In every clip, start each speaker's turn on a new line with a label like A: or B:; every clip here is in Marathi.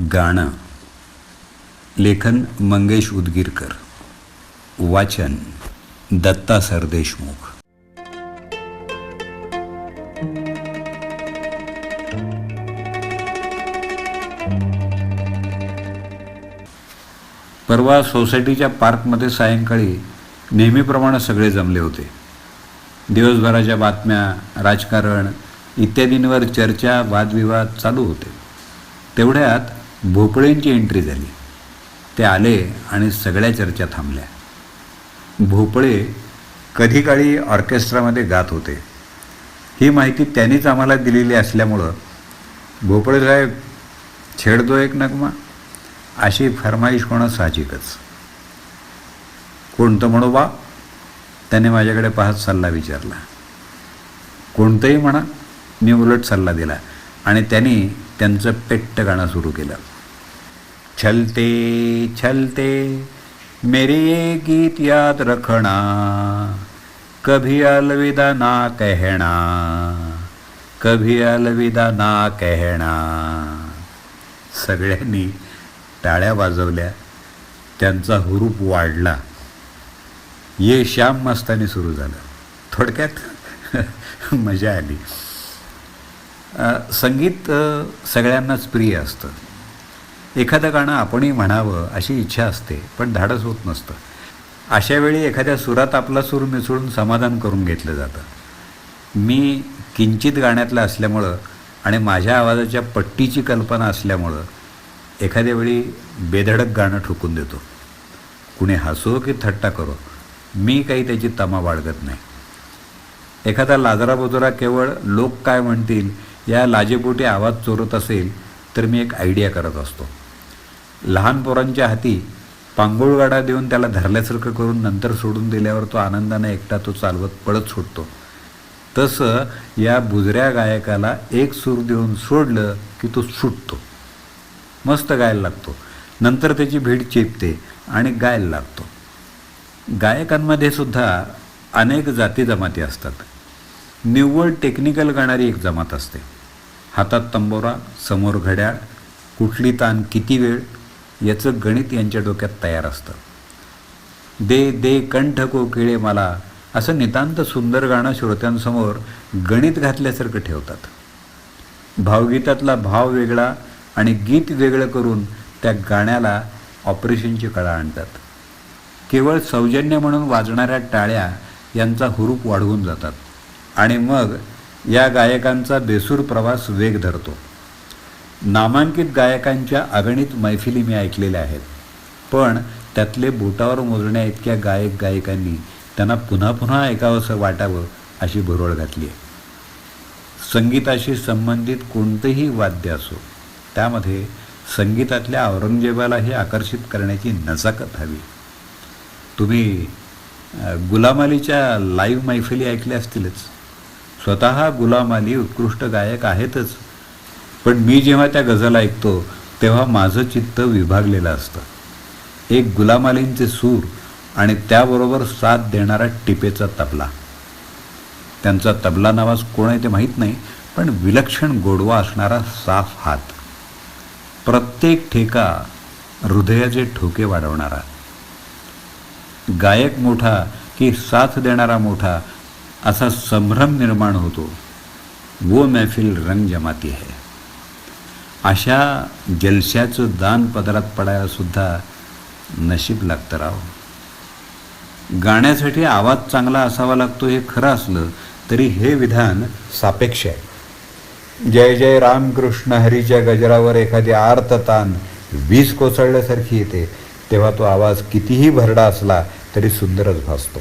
A: गाणं. लेखन मंगेश उदगीरकर. वाचन दत्ता सरदेशमुख. परवा सोसायटीच्या पार्कमध्ये सायंकाळी नेहमीप्रमाणे सगळे जमले होते. दिवसभराच्या बातम्या राजकारण इत्यादींवर चर्चा वादविवाद चालू होते. तेवढ्यात भोपळेंची एंट्री झाली. ते आले आणि सगळ्या चर्चा थांबल्या. भोपळे कधी काळी ऑर्केस्ट्रामध्ये गात होते? ही माहिती त्यांनीच आम्हाला दिलेली असल्यामुळं भोपळे साहेब छेडतो एक नगमा अशी फरमाईश होणं साहजिकच. कोणतं म्हणू बा? त्याने माझ्याकडे पाहत सल्ला विचारला. कोणतंही म्हणा मी उलट सल्ला दिला. आणि त्यांनी त्यांचं पेट्ट गाणं सुरू केलं. छलते छलते मेरे ये गीत याद रखना कभी अलविदा ना कहना कभी अलविदा ना कहना. सगळ्यांनी टाळ्या वाजवल्या त्यांचा हुरूप वाढला. ये श्याम मस्तानी सुरू झालं. थोडक्यात मजा आली. संगीत सगळ्यांनाच प्रिय असतं. एखादं गाणं आपणही म्हणावं अशी इच्छा असते पण धाडस होत नसतं. अशा वेळी एखाद्या सुरात आपला सूर मिसळून समाधान करून घेतलं जातं. मी किंचित गाण्यातलं असल्यामुळं आणि माझ्या आवाजाच्या पट्टीची कल्पना असल्यामुळं एखाद्या वेळी बेधडक गाणं ठोकून देतो. कुणी हसो की थट्टा करो मी काही त्याची तमा बाळगत नाही. एखादा लाजराबुजरा केवळ लोक काय म्हणतील या लाजेपोटी आवाज चोरत असेल तर मी एक आयडिया करत असतो. लहान पोरांच्या हाती पांगोळगाडा देऊन त्याला धरल्यासारखं करून नंतर सोडून दिल्यावर तो आनंदाने एकटा तो चालवत पळत सुटतो तसं या बुजऱ्या गायकाला एक सूर देऊन सोडलं की तो सुटतो. मस्त गायला लागतो. नंतर त्याची भीड चेपते आणि गायला लागतो. गायकांमध्ये सुद्धा अनेक जाती जमाती असतात. निव्वळ टेक्निकल गाणारी एक जमात असते. हातात तंबोरा समोर घड्याळ कुठली ताण किती वेळ याचं गणित यांच्या डोक्यात तयार असतं. दे दे कंठ कोकिळे मला असं नितांत सुंदर गाणं श्रोत्यांसमोर गणित घातल्यासारखं ठेवतात. भावगीतातला भाव वेगळा आणि गीत वेगळं करून त्या गाण्याला ऑपरेशनची कळा आणतात. केवळ सौजन्य म्हणून वाजणाऱ्या टाळ्या यांचा हुरूप वाढवून जातात. आणि मग या गायकांचा बेसूर प्रवास वेग धरतो. नामांकित गायकांच्या अगणित मैफिली मी ऐकलेल्या आहेत. पण त्यातले बोटावर मोजण्या इतक्या गायक गायिकांनी त्यांना पुन्हा पुन्हा ऐकावंसं वाटावं अशी भुरळ घातली आहे. संगीताशी संबंधित कोणतंही वाद्य असो त्यामध्ये संगीतातल्या औरंगजेबालाही आकर्षित करण्याची नजाकत हवी. तुम्ही गुलाम अलीच्या लाईव्ह मैफिली ऐकल्या असतीलच. स्वतः गुलाम अली उत्कृष्ट गायक आहेतच. पण मी जेव्हा त्या गझल ऐकतो तेव्हा माझं चित्त विभागलेलं असतं. एक गुलाम अलींचे सूर आणि त्याबरोबर साथ देणारा टिपेचा तबला. त्यांचा तबला नावाज कोण आहे ते माहीत नाही पण विलक्षण गोडवा असणारा साफ हात. प्रत्येक ठेका हृदयाचे ठोके वाढवणारा. गायक मोठा की साथ देणारा मोठा असा संभ्रम निर्माण होतो. वो महफिल रंग जमाती है. अशा जलशाचं दान पदरात पडायला सुद्धा नशीब लागतं राव. गाण्यासाठी आवाज चांगला असावा लागतो हे खरं असलं तरी हे विधान सापेक्ष आहे. जय जय रामकृष्ण हरीच्या गजरावर एखादी आर्ततान वीज कोसळल्यासारखी येते तेव्हा तो आवाज कितीही भरडा असला तरी सुंदरच भासतो.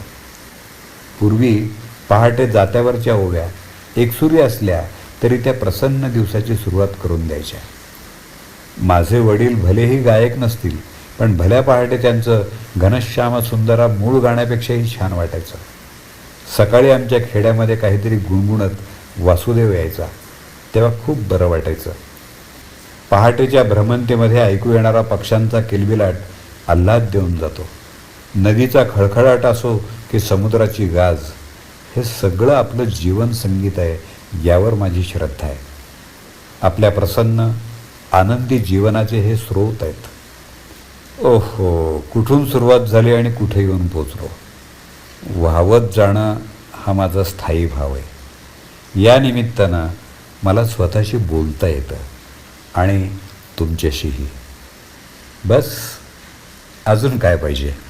A: पूर्वी पहाटे जात्यावरच्या ओव्या एकसुरी असल्या तरी त्या प्रसन्न दिवसाची सुरुवात करून द्यायच्या. माझे वडील भलेही गायक नसतील पण भल्या पहाटे त्यांचं घनश्याम सुंदरा मूळ गाण्यापेक्षाही छान वाटायचं. सकाळी आमच्या खेड्यामध्ये काहीतरी गुणगुणत वासुदेव यायचा तेव्हा खूप बरं वाटायचं. पहाटेच्या भ्रमंतीमध्ये ऐकू येणारा पक्ष्यांचा किलबिलाट आल्हाद देऊन जातो. नदीचा खळखळाट असो की समुद्राची गाज हे सगळं आपलं जीवन संगीत आहे यावर माझी श्रद्धा आहे. आपल्या प्रसन्न आनंदी जीवनाचे हे स्रोत आहेत. ओहो कुठून सुरुवात झाली आणि कुठे येऊन पोचलो? वाहवत जाणं हा माझा स्थायी भाव आहे. या निमित्तानं मला स्वतःशी बोलता येतं आणि तुमच्याशीही. बस अजून काय पाहिजे?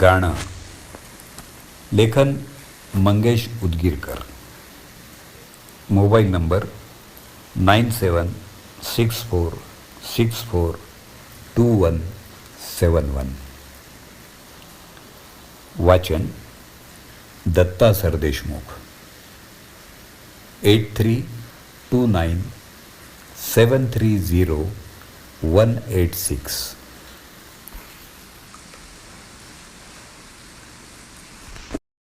A: गाणं. लेखन Mangesh Udgirkar. Mobile number nine seven six four six four two one seven one. वाचन Datta Sardeshmukh eight three two nine seven three zero one eight six.